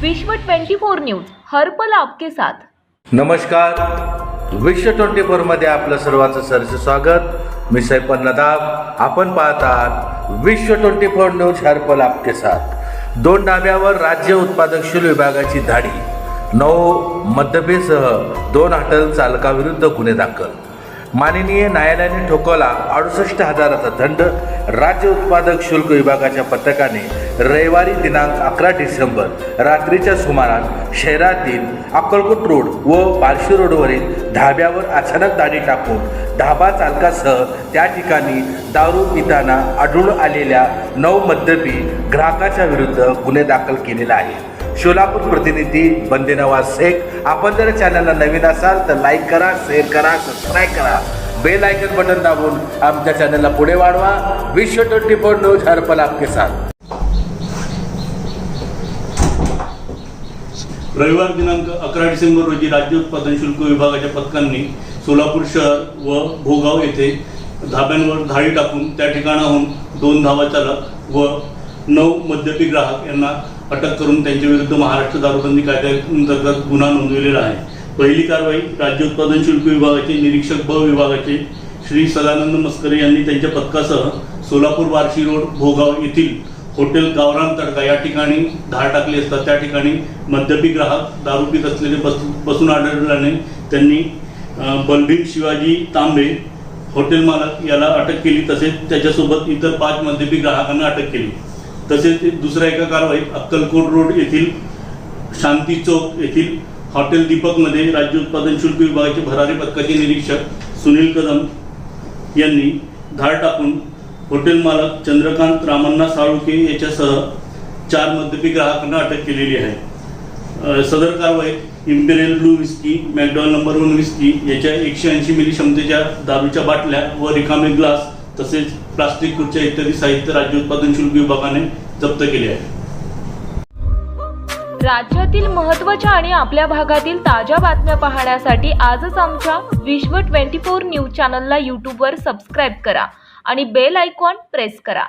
विश्व 24 न्यूज हर्पल आपके साथ. नमस्कार. विश्व ट्वेंटी मध्ये आपलं सर्वांचं सरस स्वागत. मी सैपन नदाब. आपण आहात विश्व ट्वेंटी फोर न्यूज हरपल आपके साथ. दोन डाब्यावर राज्य उत्पादक शुल्क विभागाची धाडी. नऊ मद्यपेसह दोन हॉटेल चालकाविरुद्ध गुन्हे दाखल. माननीय न्यायालयाने ठोकवला अडुसष्ट हजाराचा दंड. राज्य उत्पादक शुल्क विभागाच्या पथकाने रविवारी दिनांक अकरा डिसेंबर रात्रीच्या सुमारास शहरातील अक्कलकोट रोड व बार्शी रोडवरील धाब्यावर अचानक दाढी टाकून धाबा चालकासह त्या ठिकाणी दारू पिताना आढळून आलेल्या नऊ मद्यपी ग्राहकाच्या विरुद्ध गुन्हे दाखल केलेला आहे. सोलापूर प्रतिनिधी बंदेनवाज शेख. आपण जर चॅनलला नवीन असाल तर लाईक करा शेअर करा सबस्क्राईब करा. बेल आयकन बटन दाबून आमच्या चॅनलला पुढे वाढवा. विश्व ट्वेंटी फोर न्यूज हरपल आपके साथ. रविवार दिनांक अकरा डिसेंबर रोजी राज्य उत्पादन शुल्क विभागाच्या पथकांनी सोलापूर शहर व भोगाव येथे धाब्यांवर धाडी टाकून त्या ठिकाणाहून दोन धावा चालक व नऊ मद्यपी ग्राहक यांना अटक करून त्यांच्या विरुद्ध महाराष्ट्र दारूबंदी कायद्याअंतर्गत गुन्हा नोंदविलेला आहे. पहिली कारवाई राज्य उत्पादन शुल्क विभागाचे निरीक्षक ब विभागाचे श्री सदानंद मस्करे यांनी त्यांच्या पथकासह सोलापूर बार्शी रोड भोगाव येथील हॉटेल गावरान तडका या ठिकाणी धाड टाकली असतात त्या ठिकाणी मद्यपी ग्राहक दारू पित असलेले बस बसून आढळल्याने त्यांनी बलबीर शिवाजी तांबे हॉटेल मालक याला अटक केली तसेच त्याच्यासोबत इतर पाच मद्यपी ग्राहकांना अटक केली. तसेच दुसऱ्या एका कारवाईत अक्कलकोट रोड येथील शांती चौक येथील हॉटेल दीपकमध्ये राज्य उत्पादन शुल्क विभागाचे भरारी पथकाचे निरीक्षक सुनील कदम यांनी धाड टाकून हॉटेल मालक चंद्रकांत रामण्णा साळुके याच्यासह चार मद्यपी ग्राहकांना अटक केलेली आहे. सदर कारवाईत Imperial Blue whisky मॅकडॉन number one whisky याच्या एकशे ऐंशी मिली क्षमतेच्या दारूच्या बाटल्या व रिकामे ग्लास तसेच प्लास्टिक खुर्च्या इत्यादी साहित्य राज्य उत्पादन शुल्क विभागाने जप्त केले आहे. राज्यातील महत्त्वाच्या आणि आपल्या भागातील ताज्या बातम्या पाहण्यासाठी आजच आमच्या विश्व 24 न्यूज चॅनलला यूट्यूबवर सबस्क्राईब करा आणि बेल आयकॉन प्रेस करा.